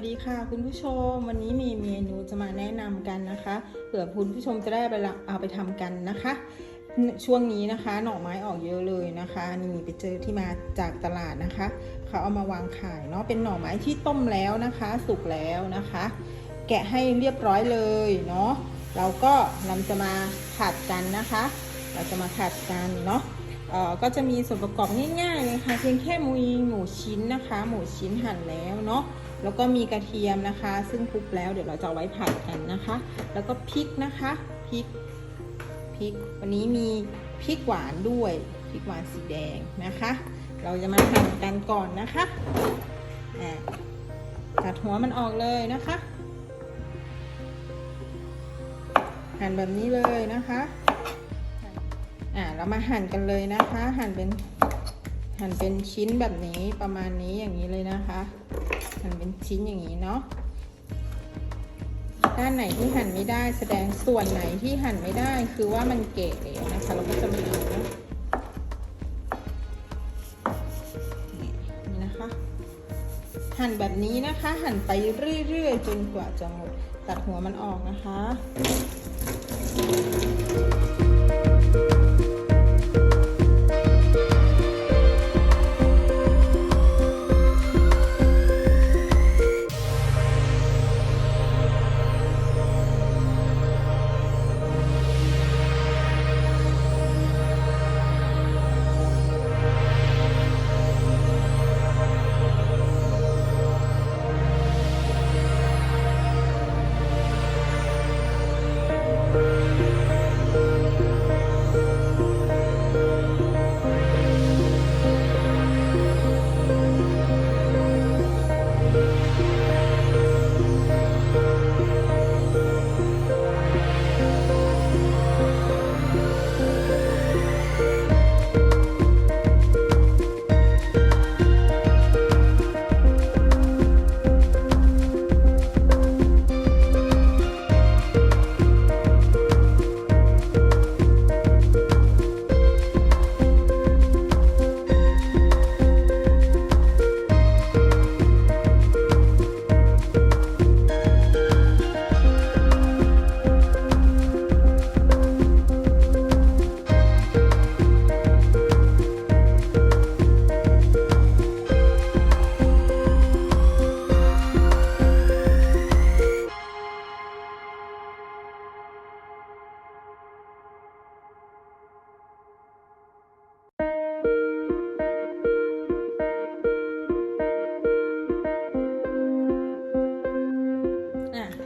วัสดีค่ะ คุณผู้ชม วันนี้มีเมนูจะมาแนะนำกันนะคะเผื่อคุณผู้ชมจะได้ไปเอาไปทำกันนะคะ ช่วงนี้นะคะ หน่อไม้ออกเยอะเลยนะคะ นี่ไปเจอที่มาจากตลาดนะคะ เขาเอามาวางขายเนาะเป็นหน่อไม้ที่ต้มแล้วนะคะ สุกแล้วนะคะ แกะให้เรียบร้อยเลยเนาะเราก็นำจะมาผัดกันนะคะ เราจะมาผัดกันเนาะก็จะมีส่วนประกอบง่ายๆเลยค่ะเพียงแค่มูหมูชิ้นนะคะ หมูชิ้นหั่นแล้วเนาะ แล้วก็มีกระเทียมนะคะ ซึ่งคลุกแล้วเดี๋ยวเราจะเอาไว้ผัดกันนะคะ แล้วก็พริกนะคะพริกพริก วันนี้มีพริกหวานด้วยพริกหวานสีแดงนะคะ เราจะมาหั่นกันก่อนนะคะอ่าตัดหัวมันออกเลยนะคะ หั่นแบบนี้เลยนะคะอ่าเรามาหั่นกันเลยนะคะ หั่นเป็น หั่นเป็นชิ้นแบบนี้ประมาณนี้อย่างนี้เลยนะคะ หั่นเป็นชิ้นอย่างนี้เนาะด้านไหนที่หั่นไม่ได้แสดงส่วนไหนที่หั่นไม่ได้คือว่ามันเกะแล้วนะคะเราก็จะไมาดูนะนี่นี่นะคะ หั่นแบบนี้นะคะ หั่นไปเรื่อยๆจนกว่าจะหมดตัดหัวมันออกนะคะ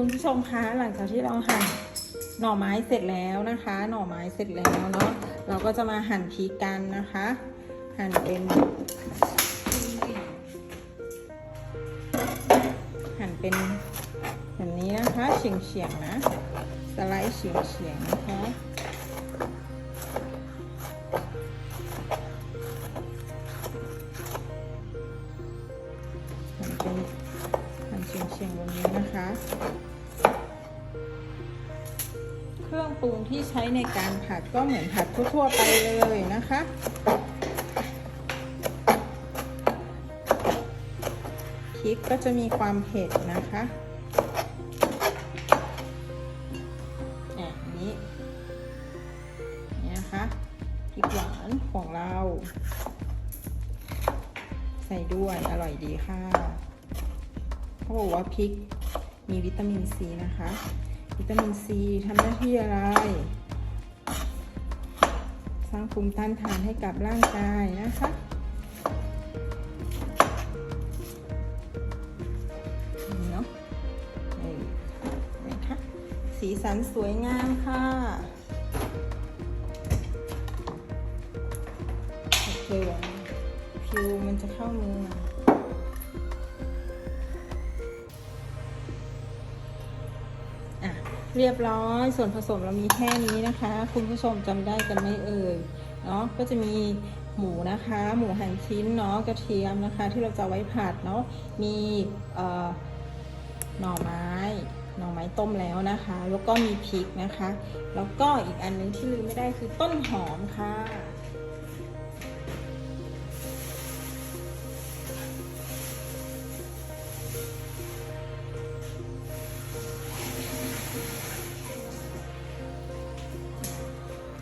คุณผู้ชมคะหลังจากที่เราหั่นหน่อไม้เสร็จแล้วนะคะ หน่อไม้เสร็จแล้วเนาะเราก็จะมาหั่นพริกกันนะคะ หั่นเป็นหั่นเป็นแบบนี้นะคะเฉียงๆนะสไลด์เฉียงๆนะคะ เครื่องปรุงที่ใช้ในการผัดก็เหมือนผัดทั่วๆไปเลยนะคะ พริกก็จะมีความเผ็ดนะคะอะอันนี้นี่นะคะพริกหวานของเรา ใส่ด้วยอร่อยดีค่ะเขาบอกว่าพริกมีวิตามินซีนะคะ วิตามินซีทำหน้าที่อะไร สร้างภูมิต้านทานให้กับร่างกายนะคะเนาะนี่นะคะสีสันสวยงามค่ะโอเคผิวมันจะเข้ามือ เรียบร้อย ส่วนผสมเรามีแค่นี้นะคะ คุณผู้ชมจำได้กันไหมเอ่ยเนาะก็จะมีหมูนะคะ หมูหั่นชิ้นเนาะกระเทียมนะคะ ที่เราจะไว้ผัดเนาะมีเอ่อหน่อไม้หน่อไม้ต้มแล้วนะคะ แล้วก็มีพริกนะคะ แล้วก็อีกอันนึงที่ลืมไม่ได้คือต้นหอมค่ะ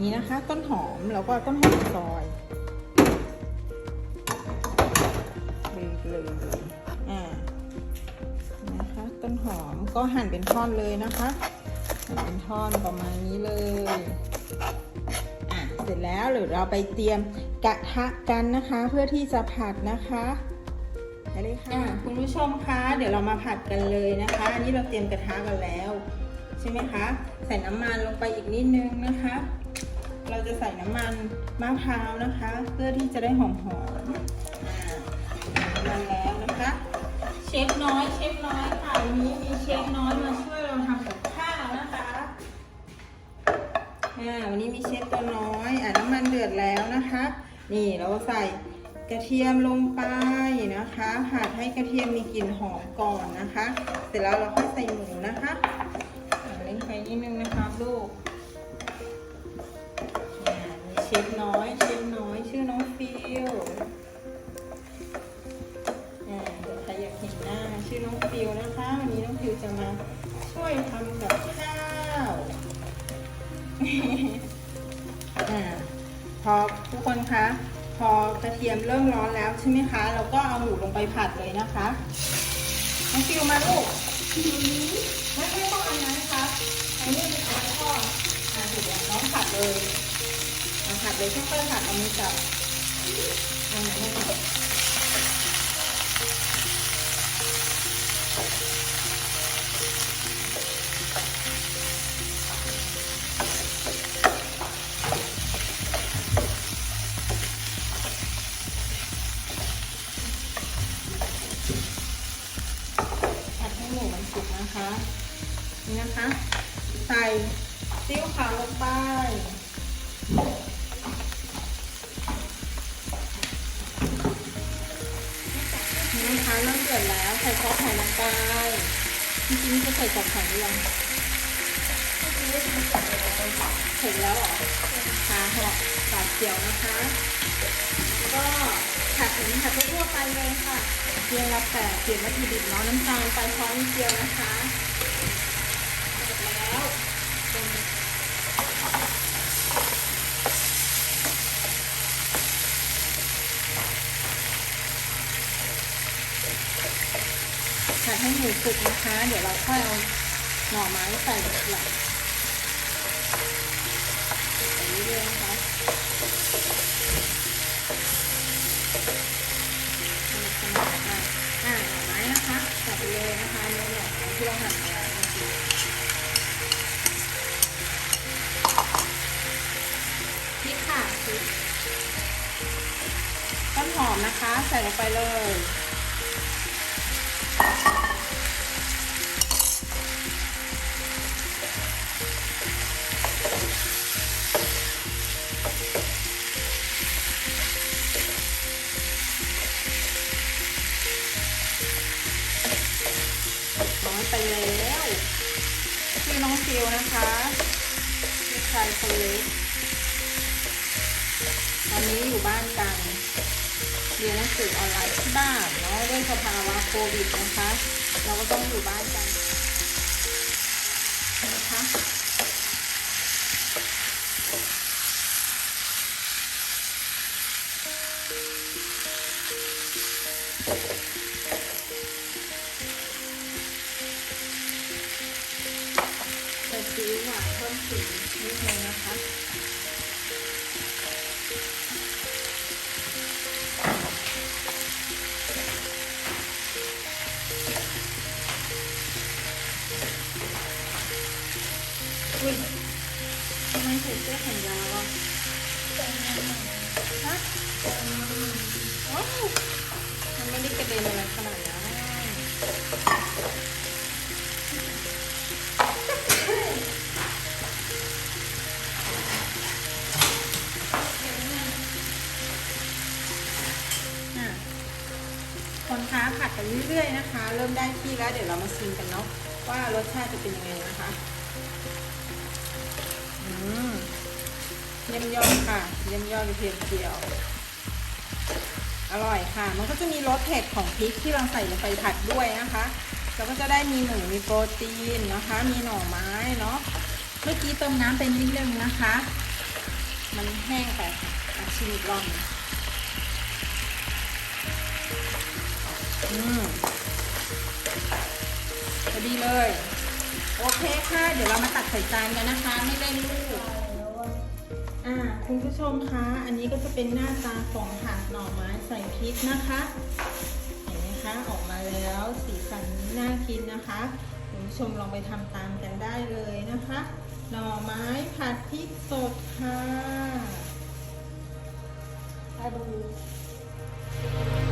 นี่นะคะ ต้นหอมแล้วก็ต้นหอมซอยเลยเลยเลยอ่านะคะ ต้นหอมก็หั่นเป็นท่อนเลยนะคะหั่นเป็นท่อนประมาณนี้เลยอะเสร็จแล้วหรือเราไปเตรียมกระทะกันนะคะ เพื่อที่จะผัดนะคะไปเลยค่ะคุณผู้ชมคะเดี๋ยวเรามาผัดกันเลยนะคะอันนี้เราเตรียมกระทะกันแล้ว ใช่ไหมคะ ใส่น้ำมันลงไปอีกนิดนึงนะคะ เราจะใส่น้ำมันมะพร้าวนะคะ เพื่อที่จะได้หอมหอมๆน้มันแล้วนะคะ เชฟน้อยเชฟน้อยค่ะวันนี้มีเชฟน้อยมาช่วยเราทำกับข้าวนะคะวันนี้มีเชฟตัวน้อยอ่าน้ำมันเดือดแล้วนะคะ นี่เราใส่กระเทียมลงไปนะคะผัดให้กระเทียมมีกลิ่นหอมก่อนนะคะ เสร็จแล้วเราค่อยใส่หมูนะคะเล่นไฟนิดนึงนะครับลูก ฟน้อยเชฟน้อยชื่อน้องฟิลอ่าเดี๋ยวใครอยากเห็นหน้าชื่อน้องฟิลนะคะวันนี้น้องฟิลจะมาช่วยทำกับข้าวอ่าพอทุกคนคะ พอกระเทียมเริ่มร้อนแล้วใช่ไหมคะเราก็เอาหมูลงไปผัดเลยนะคะน้องฟิลมาลูกไม่ไม่ต้องอันนั้นครับอันนี้เป็นอันทอดอ่าถูกแล้วน้องผัดเลย ผัดเลยค่อยๆผัดเอามือจับเอาไหนใดือดแล้วใส่ซอสไข่ลงไปจริงๆจะใส่กับไข่หรือยังเสร็จแล้วหรอขาหอกปาดเขียวนะคะ ก็ผัดเหมือนผัดทั่วไปเลยค่ะเพียงรับแต่เปลี่ยนวัตถุดิบเนาะน้ำตาลไปช้อมเดียวนะคะ เสร็จแล้วผัดให้ห มูสุกนะคะ เดี๋ยวเราค่อยเอาหน่อไม้ใส่หลังใส่เรื่อยๆนะคะอ่าหน่อไม้นะคะใส่ไปเลยนะคะเนื้อหน่อไม้ที่เราหั่นมาแล้วนะคะพริกค่ะต้นหอมนะคะ ใส่ลงไปเลย ไปแล้วชื่อน้องฟิวนะคะลูกชายคนเล็กตอนนี้อยู่บ้านกันเรียนหนังสือออนไลน์ที่บ้านเนาะด้วยสภาวะโควิดนะคะ เราก็ต้องอยู่บ้านกัน รื่อยๆนะคะ เริ่มได้ที่แล้วเดี๋ยวเรามาชิมกันเนาะว่ารสชาติจะเป็นยังไงนะคะอืมเยี่ยมยอดค่ะเยี่ยมยอดกระเทียมเจียว อร่อยค่ะ มันก็จะมีรสเผ็ดของพริกที่เราใส่ลงไปผัดด้วยนะคะแล้วก็จะได้มีหมูมีโปรตีนนะคะ มีหน่อไม้เนาะเมื่อกี้เติมน้ำไปนิดนึงนะคะ มันแห้งไปชิมอีกรอบ อืมดีเลย โอเคค่ะ เดี๋ยวเรามาตักใส่จานกันนะคะ ไม่ได้ลูกคุณผู้ชมคะ อันนี้ก็จะเป็นหน้าตาของผัดหน่อไม้ใส่พริกนะคะ เห็นไหมคะ ออกมาแล้วสีสันน่ากินนะคะ คุณผู้ชมลองไปทำตามกันได้เลยนะคะ หน่อไม้ผัดพริกสดค่ะไปดู